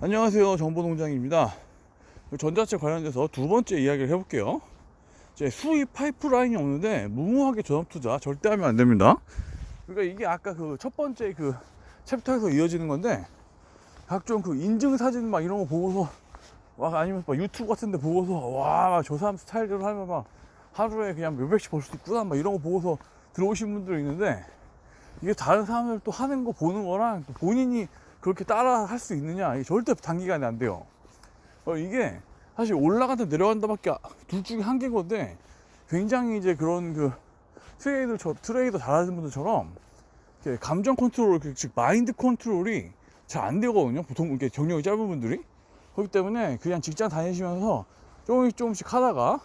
안녕하세요. 정보농장입니다. 전자책 관련돼서 두 번째 이야기를 해볼게요. 이제 수입 파이프라인이 없는데 무모하게 전업투자 절대 하면 안 됩니다. 그러니까 이게 아까 그 첫 번째 그 챕터에서 이어지는 건데 각종 그 인증 사진 막 이런 거 보고서 와 아니면 막 유튜브 같은 데 보고서 와 저 사람 스타일대로 하면 막 하루에 그냥 몇백씩 벌 수 있구나 막 이런 거 보고서 들어오신 분들이 있는데 이게 다른 사람들 또 하는 거 보는 거랑 또 본인이 그렇게 따라 할 수 있느냐? 이게 절대 단기간에 안 돼요. 어, 이게 사실 올라간다 내려간다 밖에 둘 중에 한 개인 건데 굉장히 이제 그런 그 트레이더 저 트레이더 잘하는 분들처럼 감정 컨트롤 그즉 마인드 컨트롤이 잘 안 되거든요. 보통 이렇게 경력이 짧은 분들이. 그렇기 때문에 그냥 직장 다니시면서 조금씩 조금씩 하다가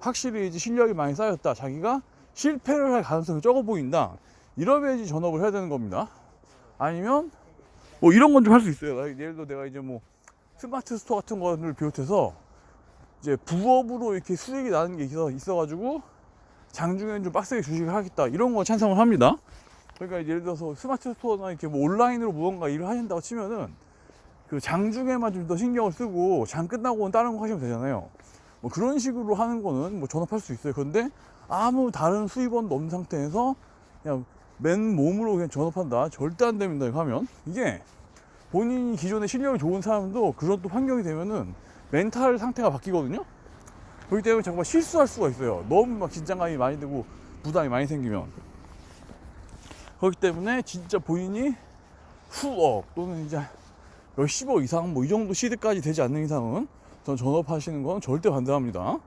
확실히 이제 실력이 많이 쌓였다. 자기가 실패를 할 가능성이 적어 보인다. 이러면야지 전업을 해야 되는 겁니다. 아니면 뭐 이런 건 좀 할 수 있어요. 나- 예를 들어 내가 이제 뭐 스마트 스토어 같은 거를 비롯해서 이제 부업으로 이렇게 수익이 나는 게 있어 있어가지고 장중에는 좀 빡세게 주식을 하겠다 이런 거 찬성을 합니다. 그러니까 예를 들어서 스마트 스토어나 이렇게 뭐 온라인으로 무언가 일을 하신다고 치면은 그 장중에만 좀 더 신경을 쓰고 장 끝나고는 다른 거 하시면 되잖아요. 뭐 그런 식으로 하는 거는 뭐 전업할 수 있어요. 그런데 아무 다른 수입원도 없는 상태에서 그냥 맨 몸으로 그냥 전업한다? 절대 안 됩니다 이거 하면. 이게 본인이 기존에 실력이 좋은 사람도 그런 또 환경이 되면은 멘탈 상태가 바뀌거든요? 그렇기 때문에 정말 실수할 수가 있어요. 너무 막 긴장감이 많이 들고 부담이 많이 생기면. 그렇기 때문에 진짜 본인이 후억 또는 이제 몇십억 이상 뭐 이 정도 시대까지 되지 않는 이상은 전 전업하시는 건 절대 반대합니다